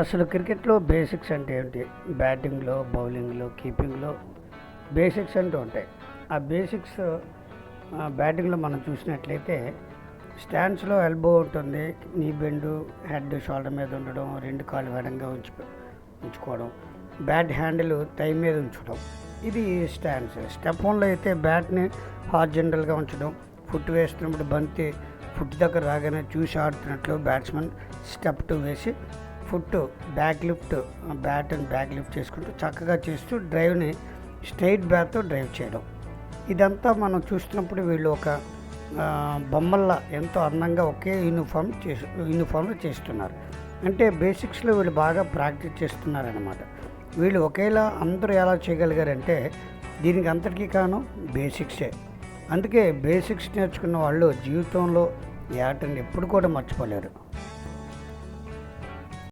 అసలు క్రికెట్లో బేసిక్స్ అంటే ఏంటి? బ్యాటింగ్లో బౌలింగ్లో కీపింగ్లో బేసిక్స్ అంటూ ఉంటాయి. ఆ బేసిక్స్ బ్యాటింగ్లో మనం చూసినట్లయితే స్టాండ్స్లో ఎల్బో ఉంటుంది నీ బెండు హెడ్ షోల్డర్ మీద ఉండడం రెండు కాళ్ళు వెడంగా ఉంచు ఉంచుకోవడం బ్యాట్ హ్యాండిల్ టై మీద ఉంచడం. ఇది స్టాండ్స్ స్టెప్ వన్లో అయితే బ్యాట్ని హార్జెంటల్గా ఉంచడం ఫుట్ వేస్తున్నప్పుడు బంతి ఫుట్ దగ్గర రాగానే చూసి ఆడుతున్నట్లు బ్యాట్స్మెన్ స్టెప్ టూ వేసి foot back lift bat and back lift చేసుకుంటూ చక్కగా చేస్తూ డ్రైవ్ని స్ట్రైట్ బ్యాట్తో డ్రైవ్ చేయడం. ఇదంతా మనం చూస్తున్నప్పుడు వీళ్ళు ఒక బొమ్మల్లా ఎంతో అందంగా ఒకే యూనిఫామ్ చేసు యూనిఫామ్లో చేస్తున్నారు. అంటే బేసిక్స్లో వీళ్ళు బాగా ప్రాక్టీస్ చేస్తున్నారనమాట వీళ్ళు ఒకేలా అందరూ ఎలా చేయగలిగారంటే దీనికి అంతటికీ కారణం బేసిక్సే. అందుకే బేసిక్స్ నేర్చుకున్న వాళ్ళు జీవితంలో యాటని ఎప్పుడు కూడా మర్చిపోలేరు.